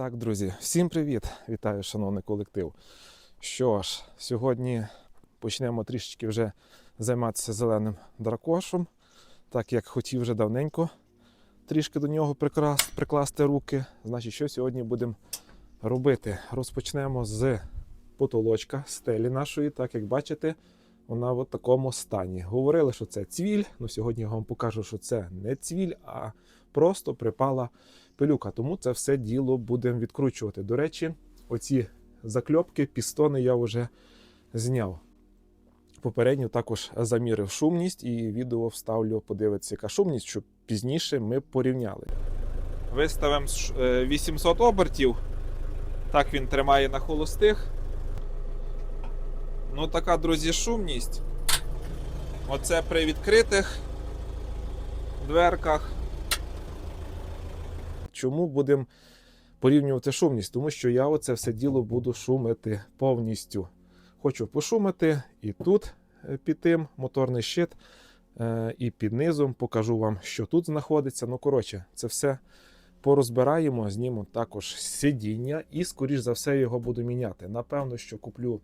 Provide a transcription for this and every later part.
Так, друзі, всім привіт! Вітаю, шановний колектив. Що ж, сьогодні почнемо трішечки вже займатися зеленим дракошем, так як хотів вже давненько трішки до нього прикрас- прикласти руки. Значить, що сьогодні будемо робити? Розпочнемо з потолочка стелі нашої, так як бачите, вона в такому стані. Говорили, що це цвіль, але сьогодні я вам покажу, що це не цвіль, а просто припала пилюка. Тому це все діло будемо відкручувати. До речі, оці закльопки, пістони я вже зняв. Попередньо також замірив шумність і відео вставлю, подивитися, яка шумність, щоб пізніше ми порівняли. Виставимо 800 обертів. Так він тримає на холостих. Ну, така, друзі, шумність. Оце при відкритих дверках. Чому будемо порівнювати шумність? Тому що я оце все діло буду шумити повністю. Хочу пошумити і тут е, під тим моторний щит, е, і під низом покажу вам, що тут знаходиться. Ну, коротше, це все порозбираємо, зніму також сидіння і, скоріш за все, його буду міняти. Напевно, що куплю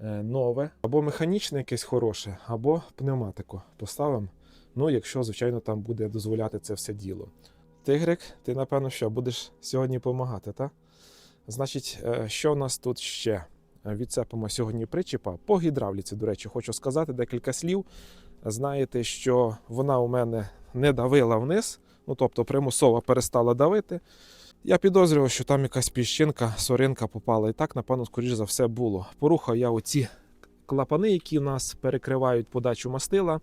е, нове, або механічне якесь хороше, або пневматику поставимо. Ну, якщо, звичайно, там буде дозволяти це все діло. Тигрик, ти напевно що будеш сьогодні допомагати, так? Значить, е, що в нас тут ще? Е, Відцепимо сьогодні причіпа по гідравліці. До речі, хочу сказати декілька слів. Знаєте, що вона у мене не давила вниз, ну тобто примусово перестала давити. Я підозрював, що там якась піщинка, соринка попала. І так, напевно, скоріш за все було. Порухав я оці клапани, які у нас перекривають подачу мастила.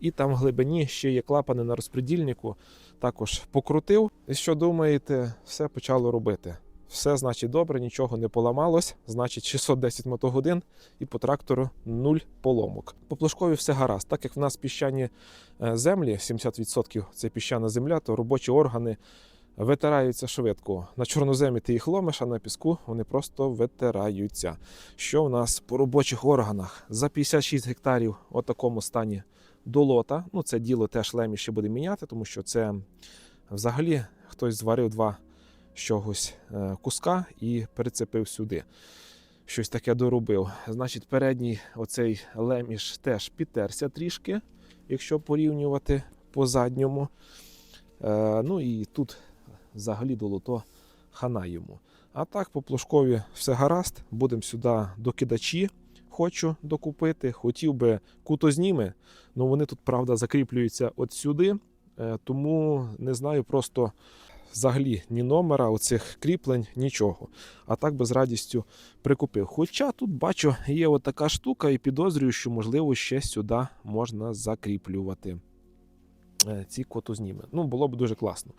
І там в глибині ще є клапани на розпредільнику. Також покрутив. І що думаєте, все почало робити. Все значить добре, нічого не поламалось. Значить 610 мотогодин і по трактору нуль поломок. По плужкові все гаразд. Так як в нас піщані е, землі, 70% це піщана земля, то робочі органи витираються швидко. На чорноземі ти їх ломиш, а на піску вони просто витираються. Що в нас по робочих органах? За 56 гектарів у такому стані долота. Ну, це діло теж лемі ще буде міняти, тому що це взагалі хтось зварив два чогось е, куска і перецепив сюди. Щось таке доробив. Значить, передній оцей леміш теж підтерся трішки, якщо порівнювати по задньому. Е, ну і тут взагалі долото хана йому. А так, по плужкові все гаразд. Будемо сюди докидачі. Хочу докупити. Хотів би кутозніми, але вони тут, правда, закріплюються от сюди. Е, Тому не знаю просто взагалі ні номера, оцих кріплень, нічого. А так би з радістю прикупив. Хоча тут бачу, є от така штука, і підозрюю, що можливо ще сюди можна закріплювати е, ці котозніми. Ну, було б дуже класно.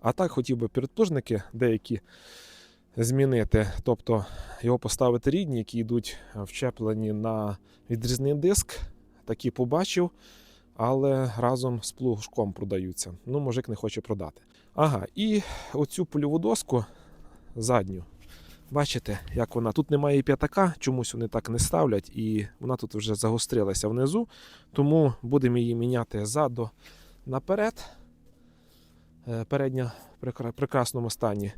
А так хотів би передплужники деякі змінити. Тобто його поставити рідні, які йдуть вчеплені на відрізний диск. Такі побачив, але разом з плужком продаються. Ну, мужик не хоче продати. Ага, і оцю польову доску задню. Бачите, як вона тут немає п'ятака, чомусь вони так не ставлять, і вона тут вже загострилася внизу. Тому будемо її міняти ззаду наперед. Е, Передня в прекрасному стані.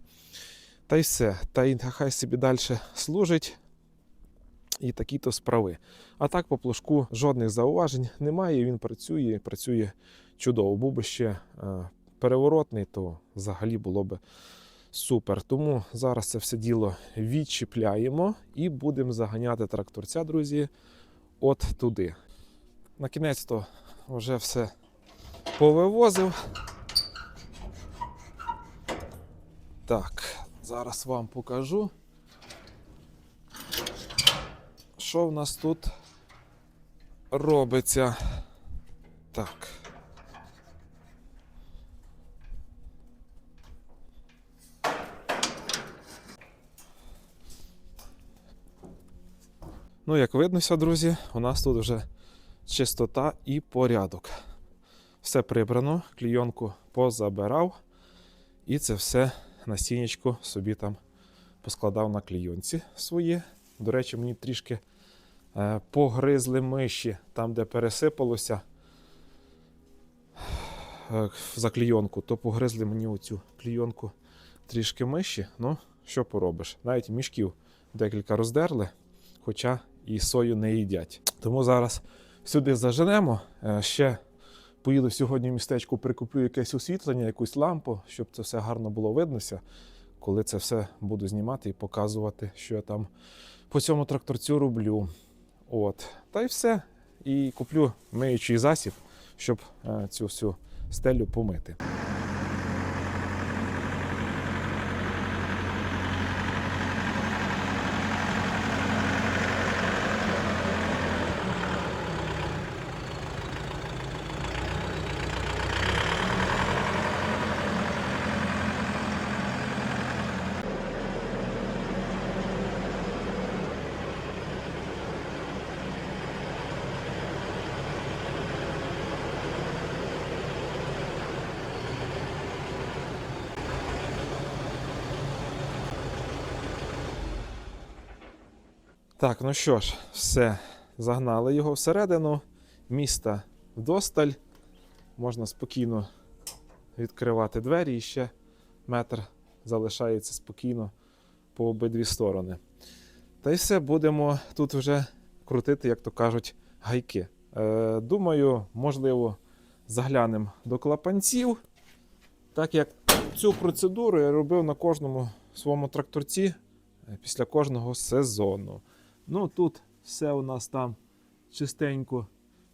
Та й все. Та й хай собі далі служить. І такі-то справи. А так по плужку жодних зауважень немає. Він працює, працює чудово. Був би ще е, переворотний, то взагалі було б супер. Тому зараз це все діло відчіпляємо і будемо заганяти тракторця, друзі, от туди. На кінець-то вже все повивозив. Так, зараз вам покажу. Що в нас тут робиться? Так. Ну, як виднося, друзі, у нас тут вже чистота і порядок. Все прибрано, клійонку позабирав, і це все насіннячко собі там поскладав на клійонці своє. До речі, мені трішки е, погризли миші там, де пересипалося е, за клійонку, то погризли мені оцю клійонку трішки миші. Ну, що поробиш? Навіть мішків декілька роздерли, хоча і сою не їдять. Тому зараз сюди заженемо. Е, Ще поїду сьогодні в містечку, прикуплю якесь освітлення, якусь лампу, щоб це все гарно було виднося. Коли це все буду знімати і показувати, що я там по цьому тракторцю роблю. От. Та й все. І куплю миючий засіб, щоб е, цю всю стелю помити. Так, ну що ж, все. Загнали його всередину. Міста вдосталь. Можна спокійно відкривати двері і ще метр залишається спокійно по обидві сторони. Та й все, будемо тут вже крутити, як то кажуть, гайки. Е, думаю, можливо, заглянемо до клапанців. Так як цю процедуру я робив на кожному своєму тракторці е, після кожного сезону. Ну тут все у нас там чистенько,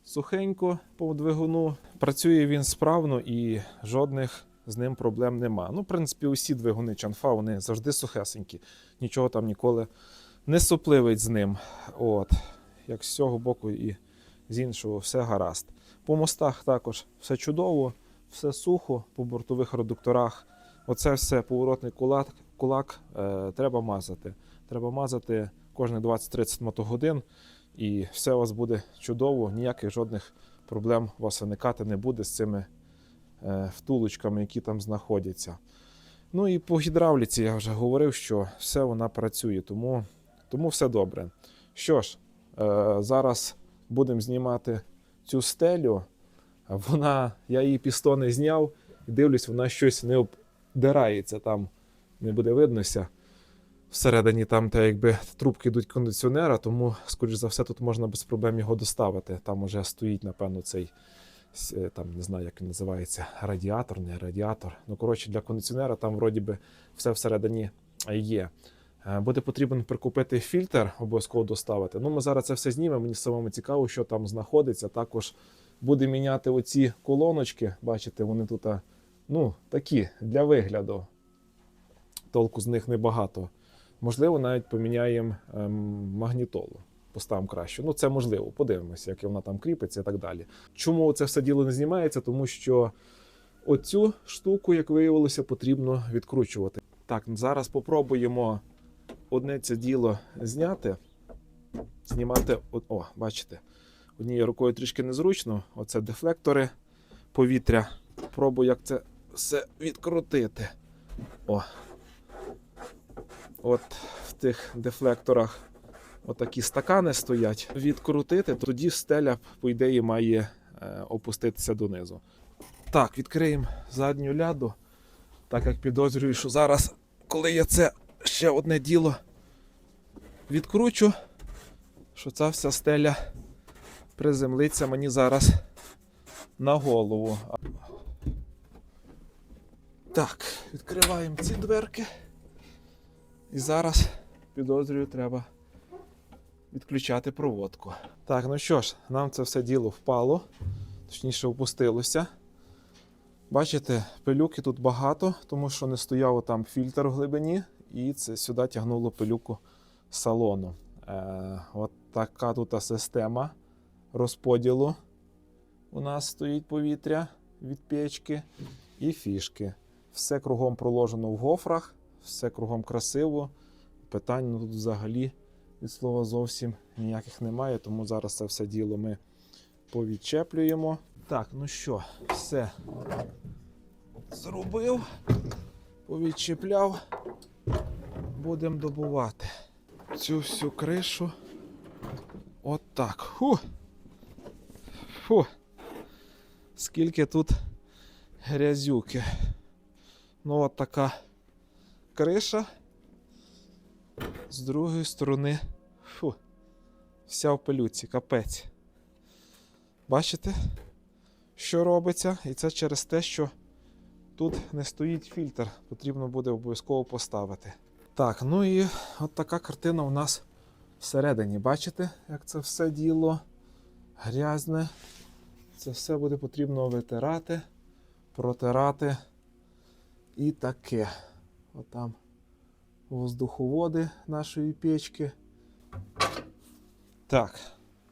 сухенько по двигуну. Працює він справно і жодних з ним проблем нема. Ну, в принципі, усі двигуни чанфа вони завжди сухесенькі. Нічого там ніколи не сопливить з ним. От. Як з цього боку і з іншого, все гаразд. По мостах також все чудово, все сухо, по бортових редукторах. Оце все поворотний кулак, кулак е, треба мазати. Треба мазати кожні 20-30 мотогодин, і все у вас буде чудово, ніяких жодних проблем у вас виникати не буде з цими е, втулочками, які там знаходяться. Ну і по гідравліці я вже говорив, що все вона працює, тому, тому все добре. Що ж, е, зараз будемо знімати цю стелю. Вона, я її пістони зняв і дивлюсь, вона щось не обдирається там, не буде виднося. Всередині там та якби трубки йдуть кондиціонера, тому, скоріш за все, тут можна без проблем його доставити. Там уже стоїть, напевно, цей е, там не знаю, як він називається, радіатор, не радіатор. Ну, коротше, для кондиціонера там вроді би все всередині є. Е, Буде потрібен прикупити фільтр, обов'язково доставити. Ну, ми зараз це все знімемо. Мені самому цікаво, що там знаходиться. Також буде міняти оці колоночки. Бачите, вони тут ну, такі для вигляду. Толку з них небагато. Можливо, навіть поміняємо ем, магнітолу. Поставимо краще. Ну, це можливо. Подивимося, як вона там кріпиться і так далі. Чому це все діло не знімається? Тому що оцю штуку, як виявилося, потрібно відкручувати. Так, зараз попробуємо одне це діло зняти. Знімати, о, бачите, однією рукою трішки незручно. Оце дефлектори повітря. Пробую, як це все відкрутити. О, От в тих дефлекторах отакі стакани стоять. Відкрутити, тоді стеля, по ідеї, має е, опуститися донизу. Так, відкриємо задню ляду, так як підозрюю, що зараз, коли я це ще одне діло відкручу, що ця вся стеля приземлиться мені зараз на голову. Так, відкриваємо ці дверки. І зараз підозрюю, треба відключати проводку. Так, ну що ж, нам це все діло впало, точніше опустилося. Бачите, пилюки тут багато, тому що не стояв там фільтр в глибині, і це сюди тягнуло пилюку салону. Е, от така тут система розподілу. У нас стоїть повітря від печки і фішки. Все кругом проложено в гофрах, все кругом красиво. Питань ну, тут взагалі від слова зовсім ніяких немає, тому зараз це все діло ми повідчеплюємо. Так, ну що, все зробив, повідчепляв. Будемо добувати цю всю кришу. От так. Фу. Фу. Скільки тут грязюки. Ну, от така криша. З другої сторони, фу, вся в пилюці, капець. Бачите, що робиться? І це через те, що тут не стоїть фільтр. Потрібно буде обов'язково поставити. Так, ну і от така картина у нас всередині. Бачите, як це все діло грязне. Це все буде потрібно витирати, протирати і таке. Отам воздуховоди нашої печки. Так,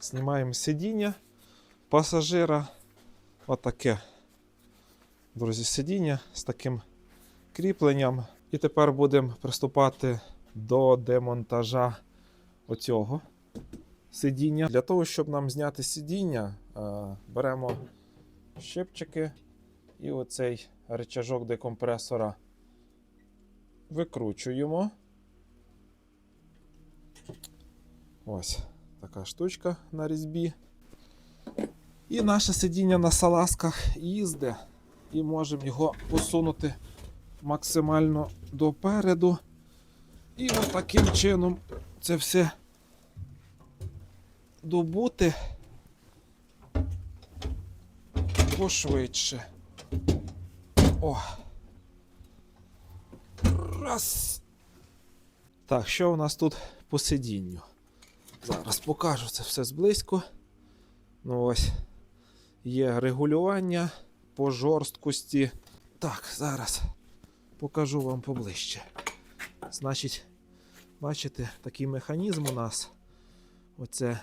знімаємо сидіння пасажира. Отаке. Друзі, сидіння з таким кріпленням. І тепер будемо приступати до демонтажа оцього сидіння. Для того, щоб нам зняти сидіння, е, беремо щепчики і оцей речажок декомпресора викручуємо. Ось така штучка на різьбі. І наше сидіння на салазках їздить, і можемо його посунути максимально допереду. І от чином це все добути пошвидше. О. Раз. Так, що у нас тут по сидінню? Зараз покажу це все зблизько. Ну ось є регулювання по жорсткості. Так, зараз покажу вам поближче. Значить, бачите, такий механізм у нас. Оце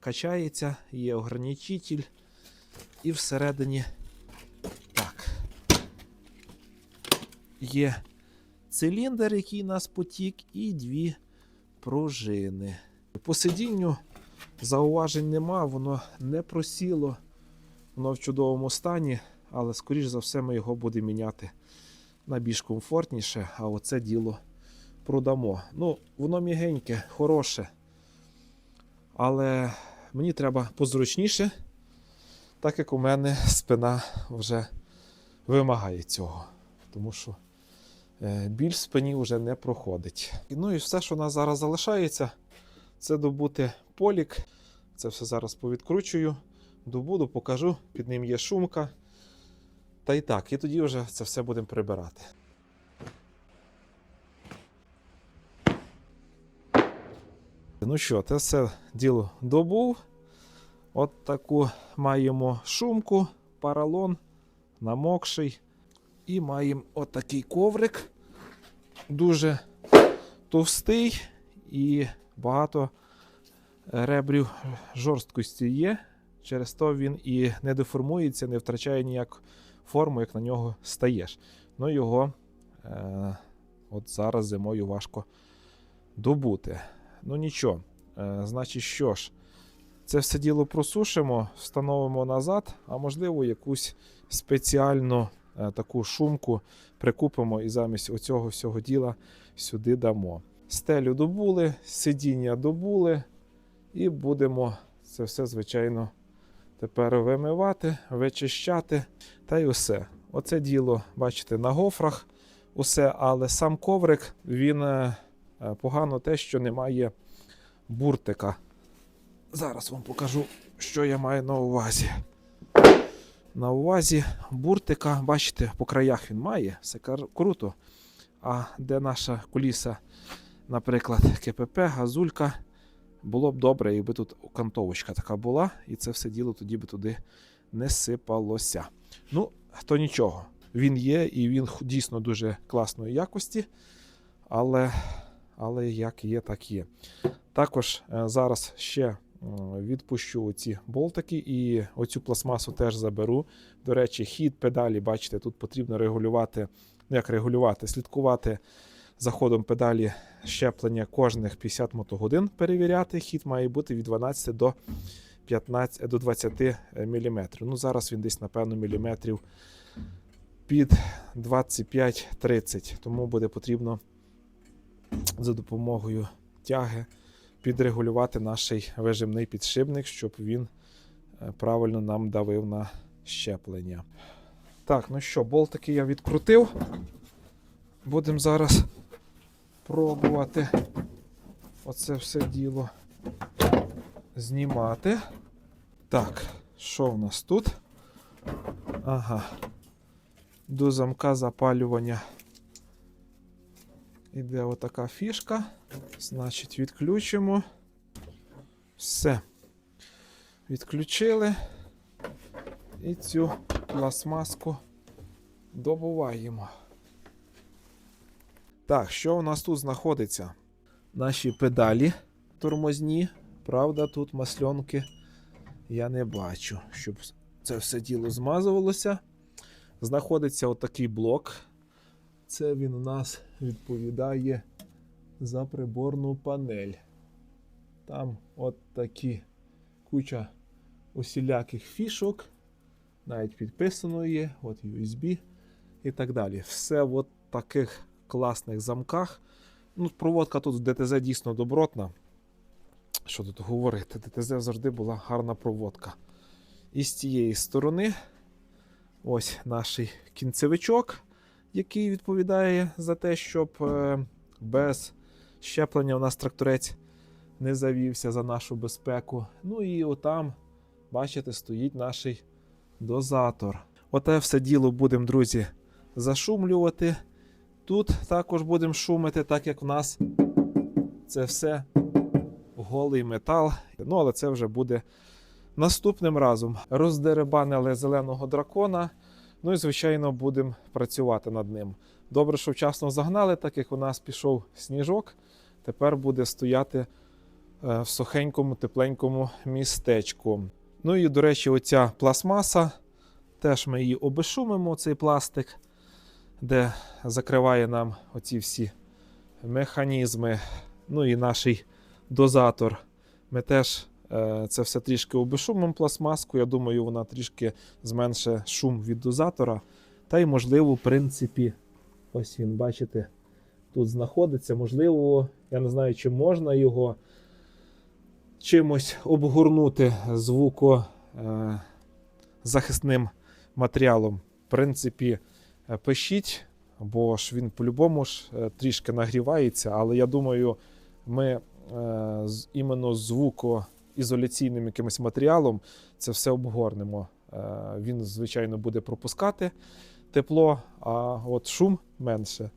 качається, є ограничитель. І всередині так. Є циліндр, який нас потік, і дві пружини. По сидінню зауважень нема, воно не просіло, воно в чудовому стані, але, скоріш за все, ми його будемо міняти на більш комфортніше, а оце діло продамо. Ну, воно м'ягеньке, хороше. Але мені треба позручніше, так як у мене спина вже вимагає цього. Тому що біль в спині вже не проходить. Ну і все, що у нас зараз залишається, це добути полік. Це все зараз повідкручую, добуду, покажу. Під ним є шумка. Та й так, і тоді вже це все будемо прибирати. Ну що, це все діло добув. От таку маємо шумку, паралон, намокший. І маємо отакий коврик. Дуже товстий і багато ребрів жорсткості є. Через то він і не деформується, не втрачає ніяк форму, як на нього стаєш. Ну його е, от зараз зимою важко добути. Ну нічого. Е, значить, що ж, це все діло просушимо, встановимо назад, а можливо, якусь спеціальну таку шумку прикупимо і замість оцього всього діла сюди дамо. Стелю добули, сидіння добули, і будемо це все, звичайно, тепер вимивати, вичищати. Та й усе. Оце діло, бачите, на гофрах усе, але сам коврик він е, е, погано те, що немає буртика. Зараз вам покажу, що я маю на увазі. На увазі буртика, бачите, по краях він має, все круто. А де наша куліса, наприклад, КПП, газулька, було б добре, якби тут окантовочка така була, і це все діло тоді би туди не сипалося. Ну, то нічого. Він є і він дійсно дуже класної якості, але, але як є, так є. Також е, зараз ще відпущу ці болтики і оцю пластмасу теж заберу. До речі, хід педалі, бачите, тут потрібно регулювати, ну як регулювати, слідкувати за ходом педалі щеплення кожних 50 мотогодин перевіряти. Хід має бути від 12 до 15 до 20 мм. Ну, зараз він десь, напевно, міліметрів під 25-30. Тому буде потрібно за допомогою тяги підрегулювати наш вижимний підшипник, щоб він е, правильно нам давив на щеплення. Так, ну що, болтики я відкрутив. Будемо зараз пробувати оце все діло знімати. Так, що в нас тут? Ага. До замка запалювання іде отака фішка. Значить, відключимо. Все. Відключили. І цю пластмаску добуваємо. Так, що у нас тут знаходиться? Наші педалі тормозні. Правда, тут масльонки я не бачу, щоб це все діло змазувалося. Знаходиться отакий блок. Це він у нас відповідає за приборну панель. Там от такі куча усіляких фішок, навіть підписано є, от USB і так далі. Все в таких класних замках. Ну, Проводка тут в ДТЗ дійсно добротна. Що тут говорити? ДТЗ завжди була гарна проводка. І з цієї сторони ось наш кінцевичок, який відповідає за те, щоб е, без щеплення у нас тракторець не завівся за нашу безпеку. Ну і отам, бачите, стоїть наш дозатор. Оте все діло будемо, друзі, зашумлювати. Тут також будемо шумити, так як в нас це все голий метал. Ну, але це вже буде наступним разом. Роздеребанили зеленого дракона. Ну і, звичайно, будемо працювати над ним. Добре, що вчасно загнали, так як у нас пішов сніжок. Тепер буде стояти е, в сухенькому, тепленькому містечку. Ну і, до речі, оця пластмаса. Теж ми її обешумимо, цей пластик, де закриває нам оці всі механізми. Ну і наш дозатор. Ми теж е, це все трішки обешумимо пластмаску. Я думаю, вона трішки зменше шум від дозатора. Та й, можливо, в принципі, ось він, бачите, тут знаходиться. Можливо, я не знаю, чи можна його чимось обгорнути звуко е, матеріалом. В принципі, е, пишіть, бо ж він по-любому ж е, трішки нагрівається, але я думаю, ми з, іменно звукоізоляційним якимось матеріалом це все обгорнемо. Він, звичайно, буде пропускати тепло, а от шум менше.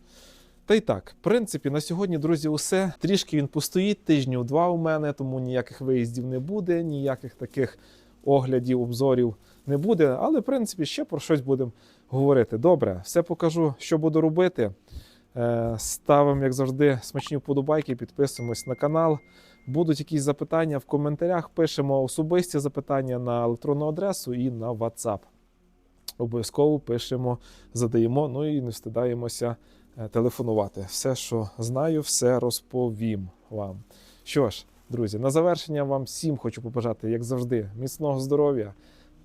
Та й так, в принципі, на сьогодні, друзі, усе. Трішки він постоїть, тижнів два у мене, тому ніяких виїздів не буде, ніяких таких оглядів, обзорів не буде. Але, в принципі, ще про щось будемо говорити. Добре, все покажу, що буду робити. Е, Ставимо, як завжди, смачні вподобайки, підписуємось на канал. Будуть якісь запитання в коментарях. Пишемо особисті запитання на електронну адресу і на WhatsApp. Обов'язково пишемо, задаємо, ну і не встидаємося е, телефонувати. Все, що знаю, все розповім вам. Що ж, друзі, на завершення вам всім хочу побажати, як завжди, міцного здоров'я.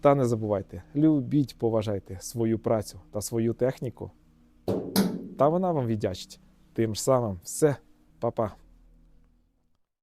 Та не забувайте, любіть, поважайте свою працю та свою техніку. Та вона вам віддячить. Тим ж самим все, па-па.